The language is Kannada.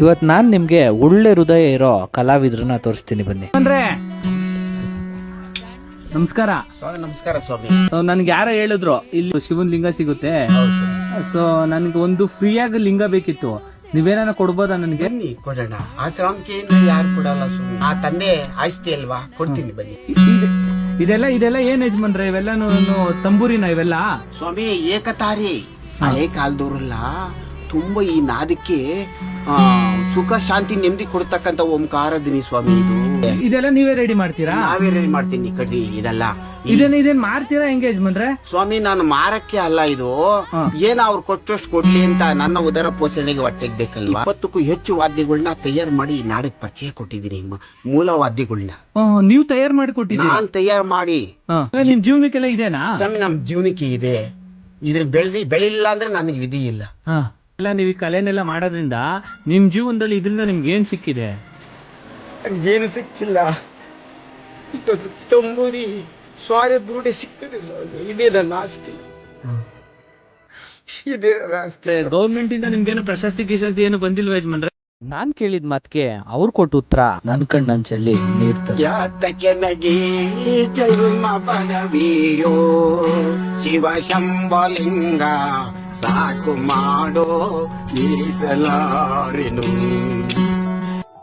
ಇವತ್ ನಾನ್ ನಿಮ್ಗೆ ಒಳ್ಳೆ ಹೃದಯ ಇರೋ ಕಲಾವಿದ್ರನ್ನ ತೋರಿಸ್ತೀನಿ ಬನ್ನಿ. ಅಂದ್ರೆ ನಮಸ್ಕಾರ. ಸ್ವಾಮಿ ನಮಸ್ಕಾರ ಸ್ವಾಮಿ. ನನ್ಗೆ ಯಾರ ಹೇಳಿದ್ರು ಇಲ್ಲಿ ಶಿವನ್ ಲಿಂಗ ಸಿಗುತ್ತೆ. ಸೊ ನನ್ಗೆ ಒಂದು ಫ್ರೀಯಾಗಿ ಲಿಂಗ ಬೇಕಿತ್ತು. ನೀವೇನ ಕೊಡ್ಬೋದಾ ನನ್ಗೆ? ಬನ್ನಿ ಕೊಡೋಣ. ಆಶ್ರಮಕ್ಕೆ ಯಾರು ಕೊಡಲ್ಲ ಸ್ವಾಮಿ. ಆ ತಂದೆ ಆಸ್ತಿ ಅಲ್ವಾ? ಕೊಡ್ತೀನಿ ಬನ್ನಿ. ಇದೆಲ್ಲ ಇದೆಲ್ಲ ಏನ್ ಯಜಮಾನ್ರೆ? ಇವೆಲ್ಲ ತಂಬೂರಿನ ಇವೆಲ್ಲ? ಸ್ವಾಮಿ ಏಕತಾರಿ. ಹಳೆ ಕಾಲದವ್ರಲ್ಲ ತುಂಬಾ ಈ ನಾದಕ್ಕೆ ಸುಖ ಶಾಂತಿ ನೆಮ್ಮದಿ ಕೊಡ್ತಕ್ಕಂತ ಓಂಕಾರದಿನಿ ಸ್ವಾಮಿ ಇದು. ಇದೆಲ್ಲ ನೀವೇ ರೆಡಿ ಮಾಡ್ತೀರಾ? ನಾವೇ ರೆಡಿ ಮಾಡ್ತೀನಿ ಕಡ್ಡಿ ಇದೆಲ್ಲ. ಇದನ್ನ ಇದನ್ ಮಾರ್ತೀರಾ ಎಂಗೇಜ್ ಬಂದ್ರೆ ಸ್ವಾಮಿ ನಾನು ಮಾರಕ್ಕೆ ಅಲ್ಲ ಇದು. ಏನ್ ಅವ್ರು ಕೊಟ್ಟಷ್ಟು ಕೊಡ್ಲಿ ಅಂತ ನನ್ನ ಉದರ ಪೋಷಣೆಗೆ ಹೊಟ್ಟೆಗೆ ಬೇಕಲ್ವಾ ಇಪ್ಪತ್ತಕ್ಕೂ ಹೆಚ್ಚು ವಾದ್ಯಗಳನ್ನ ತಯಾರು ಮಾಡಿ ನಾಡಕ್ ಪರಿಚಯ ಕೊಟ್ಟಿದ್ದೀನಿ ಮೂಲ ವಾದ್ಯಗಳನ್ನ ನೀವು ತಯಾರು ಮಾಡಿ ಕೊಟ್ಟಿದ್ದೀರಾ? ನಾನ್ ತಯಾರು ಮಾಡಿ. ನಿಮ್ ಜೀವನಕ್ಕೆಲ್ಲ ಇದೇನಾ? ಸ್ವಾಮಿ ನಮ್ ಜೀವನಕ್ಕೆ ಇದೆ. ಇದ್ರ ಬೆಳ್ದಿ ಬೆಳಿಲ್ಲ ಅಂದ್ರೆ ನನಗೆ ವಿಧಿ ಇಲ್ಲ. ಎಲ್ಲ ನೀವು ಈ ಕಲೆನೆಲ್ಲ ಮಾಡೋದ್ರಿಂದ ನಿಮ್ ಜೀವನದಲ್ಲಿ ಇದರಿಂದ ನಿಮ್ಗೆ ಏನು ಸಿಕ್ಕಿದೆ? ಏನು ಸಿಕ್ಕಿಲ್ಲ. ಇದು ತಂಬೂರಿ ಸ್ವಾರ ಬೂಡೆ ಸಿಕ್ಕಿದೆ ಸ್ವಾಮಿ. ಇದೇ ನನ್ನ ಆಸ್ತಿ. ಇದೇ ನನ್ನ ಆಸ್ತಿ. ಗೌರ್ಮೆಂಟ್ ಇಂದ ನಿಮ್ಗೇನು ಪ್ರಶಸ್ತಿ ಗಿಶಸ್ತಿ ಏನು ಬಂದಿಲ್ವ ಯಜಮಾನ್ರೆ? ನಾನ್ ಕೇಳಿದ ಮಾತ್ಗೆ ಅವ್ರು ಕೊಟ್ಟ ಉತ್ತರ ನನ್ ಕಣ್ಣಂಚಲ್ಲಿ ಚೆಲ್ಲಿ ನೀರ್ ತರ್ಸಿ. ಯಾತಕ್ಕೆ ನಗೆ ಜನ್ಮ ಪದವಿಯೋ ಶಿವ ಶಂಭಲಿಂಗ ಸಾಕು ಮಾಡೋ ಮೀಸಲಾರೆನು.